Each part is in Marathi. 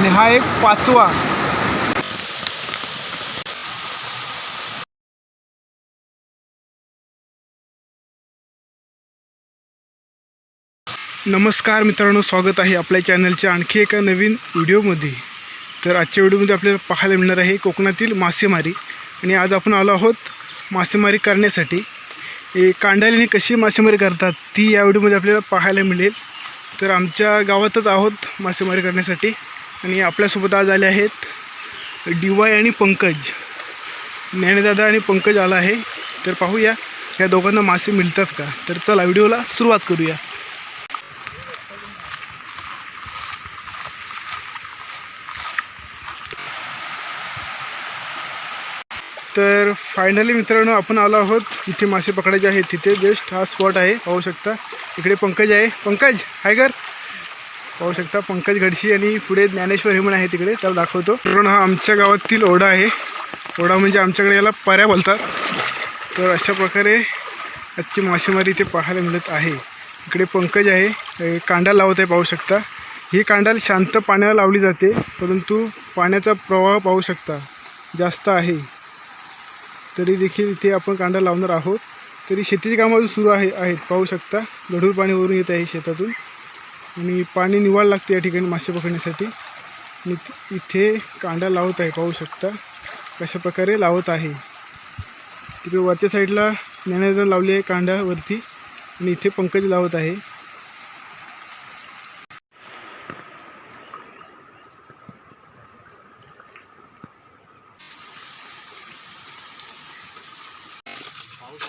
आणि हा एक पाचवा. नमस्कार मित्रांनो स्वागत आहे आपल्या चॅनलच्या आणखी एका नवीन व्हिडिओमध्ये. तर आजच्या व्हिडिओमध्ये आपल्याला पाहायला मिळणार आहे कोकणातील मासेमारी. आणि आज आपण आलो आहोत मासेमारी करण्यासाठी. हे कांडालीने कशी मासेमारी करतात ती या व्हिडिओमध्ये आपल्याला पाहायला मिळेल. तर आमच्या गावातच आहोत मासेमारी करण्यासाठी. आणि आपल्यासोबत आज आले आहेत डी वाय आणि पंकज. ज्ञानेदादा आणि पंकज आला आहे. तर पाहूया या दोघांना मासे मिळतात का? तर चला व्हिडिओला सुरुवात करूया. तर फायनली मित्रांनो आपण आलो आहोत. इथे मासे पकडायचे आहेत. तिथे जस्ट हा स्पॉट आहे. पाहू शकता. इकडे पंकज आहे. पंकज हाय कर पाहू शकता पंकज घडशी आणि पुढे ज्ञानेश्वर हेमण आहे तिकडे. त्याला दाखवतो. तरुण हा आमच्या गावातील ओढा आहे. ओढा म्हणजे आमच्याकडे याला पर्या बोलतात. तर अशा प्रकारे आजची मासेमारी इथे पाहायला मिळत आहे. इकडे पंकज आहे. कांडा लावत आहे पाहू शकता. ही कांडाल शांत पाण्याला लावली जाते परंतु पाण्याचा प्रवाह पाहू शकता जास्त आहे. तरी देखील इथे आपण कांडा लावणार आहोत. तरी शेतीची कामं अजून सुरू आहे आहेत पाहू शकता. गढूळ पाणी वरून येत आहे शेतातून. आणि पाणी निवाळ लागते या ठिकाणी मासे पकडण्यासाठी. मी इथे कांदा लावत आहे पाहू शकता कशा प्रकारे लावत आहे. तिकडे वरच्या साईडला ज्ञानेदार लावली आहे कांड्यावरती आणि इथे पंकज लावत आहे.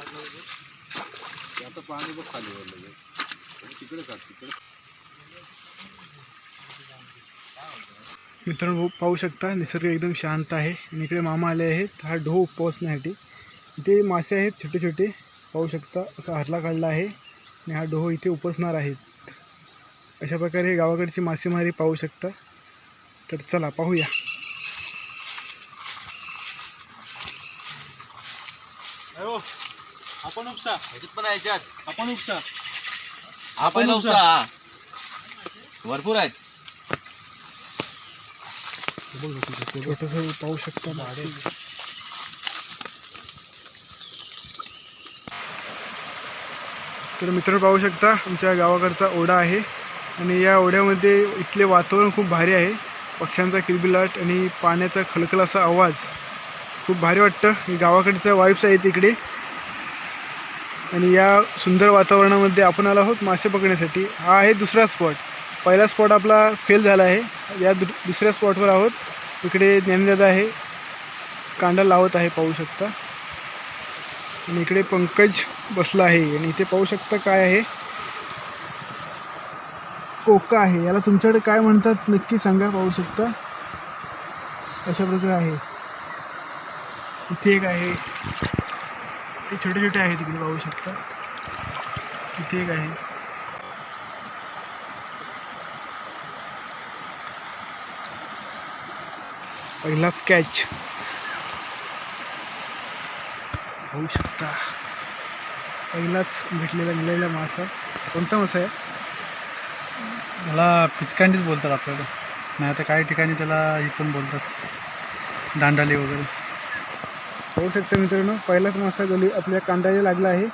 म्हणजे? पाणी बघ खाली तिकडे काढ तिकडे. मित्रांनो पाहू शकता निसर्ग एकदम शांत आहे. आणि इकडे मामा आले आहेत. हा ढो पोचण्यासाठी इथे मासे आहेत छोटे छोटे पाहू शकता असा हरला काढला आहे. आणि हा ढोह इथे उपसणार आहेत अशा प्रकारे गावाकडची मासेमारी पाहू शकता. तर चला पाहूया. आपण उपसा. पण आपण उपसा. हा पहिला उपसा. हा भरपूर आहेत. छोटंसं पाहू शकता मासे तर मित्र पाहू शकता आमच्या गावाकडचा ओढा आहे. आणि या ओढ्यामध्ये इथले वातावरण खूप भारी आहे. पक्ष्यांचा किलबिलाट आणि पाण्याचा खलखल असा आवाज. खूप भारी वाटतं. गावाकडच्या वाईब्स आहेत इकडे. आणि या सुंदर वातावरणामध्ये आपण आलो आहोत मासे पकडण्यासाठी. हा आहे दुसरा स्पॉट पहिला स्पॉट आपला फेल झाला आहे. या दु दुसऱ्या स्पॉटवर आहोत. इकडे ज्ञानदादा आहे. कांदा लावत आहे पाहू शकता. आणि इकडे पंकज बसला आहे. आणि इथे पाहू शकता काय आहे? कोका आहे. याला तुमच्याकडे काय म्हणतात नक्की सांगा पाहू शकता. अशा प्रकारे आहे. इथे एक आहे. ते छोटे छोटे आहेत तिकडे पाहू शकता. इथे एक आहे. पहिलाच कॅच होऊ शकता. पहिलाच भेटलेला मिळालेला मासा. कोणता मासा आहे? मला पिचकांडीच बोलतात आपल्याकडे. नाही आता काही ठिकाणी त्याला हे पण बोलतात. दांडाली वगैरे. होऊ शकतं मित्रांनो. पहिलाच मासा गली आपल्या कांद्याला लागला आहे.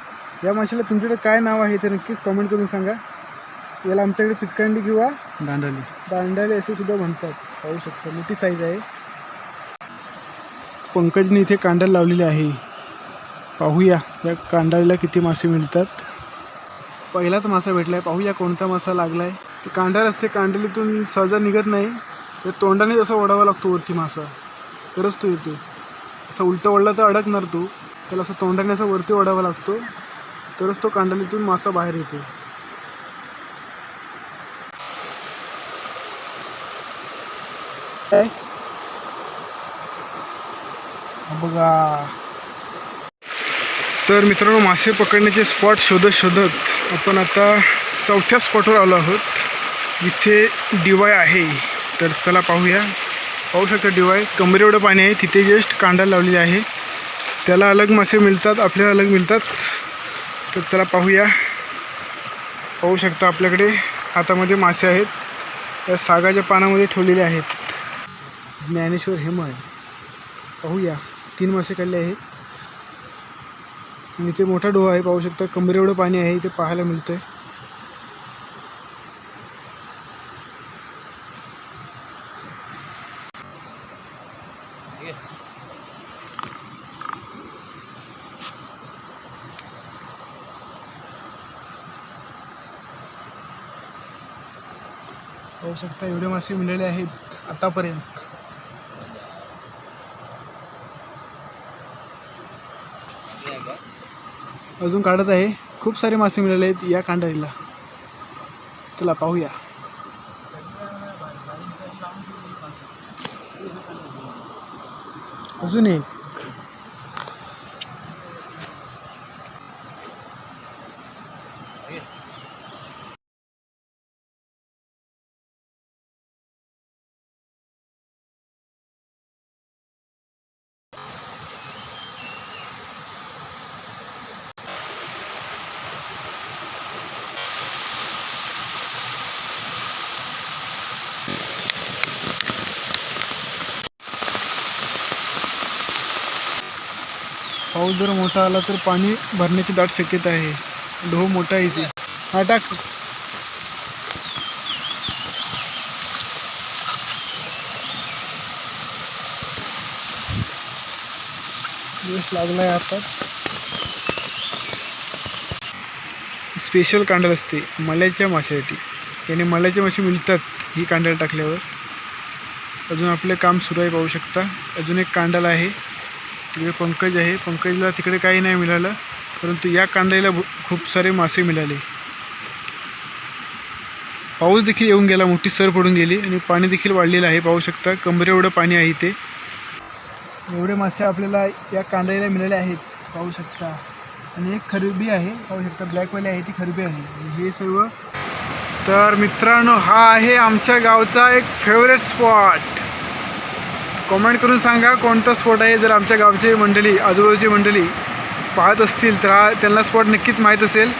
या माशाला तुमच्याकडे काय नाव आहे ते नक्कीच कमेंट करून सांगा. याला आमच्याकडे पिचकांडी किंवा दांडाली. दांडाले असे सुद्धा म्हणतात. पाहू शकता. मोठी साईज आहे. पंकजने इथे कांडाला लावलेली आहे. पाहूया या कांडाळीला किती मासे मिळतात. पहिलाच मासा भेटला आहे पाहूया कोणता मासा लागला आहे ते कांडाळ असते कांडलीतून सहजा निघत नाही. तर तोंडाने जसा ओढावा लागतो वरती मासा. तरच तो येतो. असं उलटं ओढला तर अडकणार तो. त्याला असं तोंडाने असं वरती ओढावा लागतो. तरच तो कांडलीतून मासा बाहेर येतो. काय? बघा. तर मित्रांनो मासे पकडण्याचे स्पॉट शोधत शोधत आपण आता चौथ्या स्पॉटवर आलो आहोत. इथे डिवाय आहे. तर चला पाहूया. पाहू शकता डिवाय कमरे एवढं पाणी आहे. तिथे जस्ट कांडा लावलेली आहे. त्याला अलग मासे मिळतात आपल्याला अलग मिळतात. तर चला पाहूया. पाहू शकता आपल्याकडे हातामध्ये मासे आहेत. त्या सागाच्या पानामध्ये ठेवलेले आहेत. ज्ञानेश्वर हेमळ पाहूया. तीन मासे काढले आहेत. आणि इथे मोठा डोहा आहे पाहू शकता. कमरे एवढं पाणी आहे इथे पाहायला मिळतंय. पाहू शकता एवढे मासे मिळाले आहेत आतापर्यंत. अजून काढत आहे. खूप सारे मासे मिळाले आहेत या कांडारीला. चला पाहूया. अजून एक. पाऊस जर मोठा आला तर पाणी भरण्याची दाट शक्यता आहे. ढो मोठा येते हा टाक. दिवस लागला आहे आता. स्पेशल कांडल असते मल्याच्या माशासाठी. त्याने मल्याच्या मासे मिळतात ही कांडल टाकल्यावर. अजून आपले काम सुरू आहे पाहू शकता. अजून एक कांडल आहे. हे पंकज आहे. पंकजला तिकडे काही नाही मिळालं. परंतु या कांड्याला खूप सारे मासे मिळाले. पाऊस देखील येऊन गेला. मोठी सर पडून गेली आणि पाणी देखील वाढलेलं आहे. पाहू शकता कमरे एवढं पाणी आहे इथे. एवढे मासे आपल्याला या कांड्याला मिळाले आहेत. पाहू शकता. आणि एक खरबी आहे. पाहू शकता ब्लॅकवाली आहे. ती खरबी आहे. आणि हे सर्व तर मित्रांनो हा आहे आमच्या गावचा एक फेवरेट स्पॉट कमेंट करून सांगा कोणता स्पॉट आहे. जर आमच्या गावची मंडळी आजूबाजूची मंडळी पाहत असतील तर हा त्यांना स्पॉट नक्कीच माहीत असेल.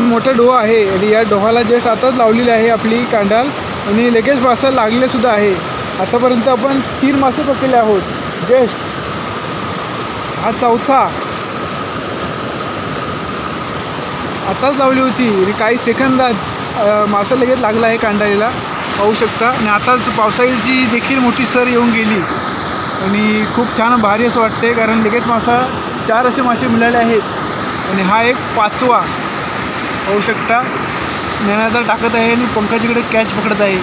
मोठा डोहा आहे आणि या डोहाला जस्ट आताच लावलेली आहे आपली कांडाल आणि लगेच मासा लागले सुद्धा आहे. आतापर्यंत आपण तीन मासे पकडले आहोत. जस्ट हा चौथा आताच लावली होती. आणि काही सेकंदात मासा लगेच लागला आहे कांडाळीला. पाहू शकता. आणि आताच पावसाळ्याची देखील मोठी सर येऊन गेली. आणि खूप छान भारी असं वाटते कारण लगेच मासा चार असे मासे मिळाले आहेत. आणि हा एक पाचवा. पाहू शकता. ज्ञानाचा टाकत आहे आणि पंकजीकडे कॅच पकडत आहे.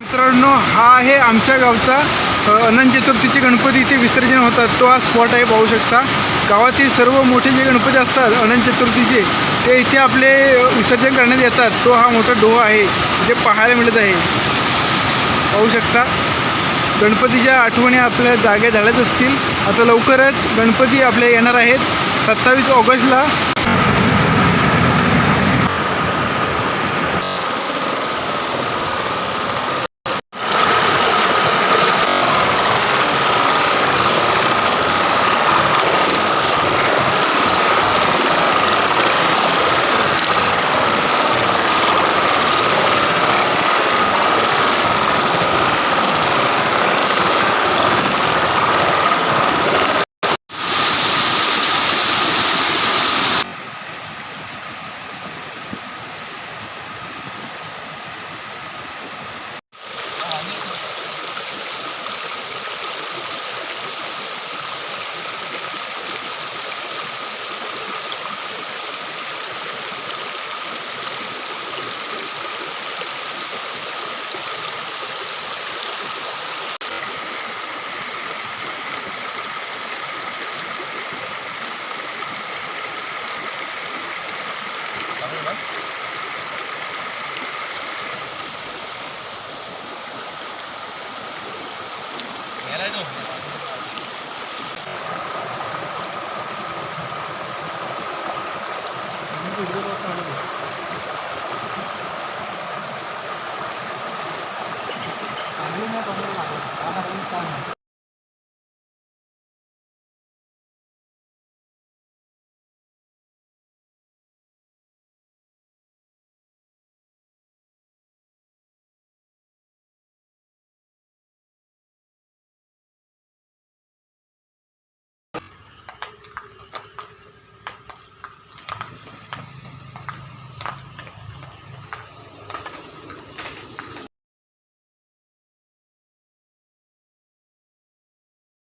मित्रांनो हा आहे आमच्या गावचा अनंत चतुर्थीचे गणपती इथे विसर्जन होतात. तो हा स्पॉट आहे पाहू शकता. गावातील सर्व मोठे जे गणपती असतात अनंत चतुर्थीचे ते इथे आपले विसर्जन करण्यात येतात. तो हा मोठा डोहा आहे. जे पाहायला मिळत आहे. पाहू शकता गणपतीच्या आठवणी आपल्या जागे झाल्याच असतील. आता लवकरच गणपती आपल्या येणार आहेत. सत्तावीस ऑगस्टला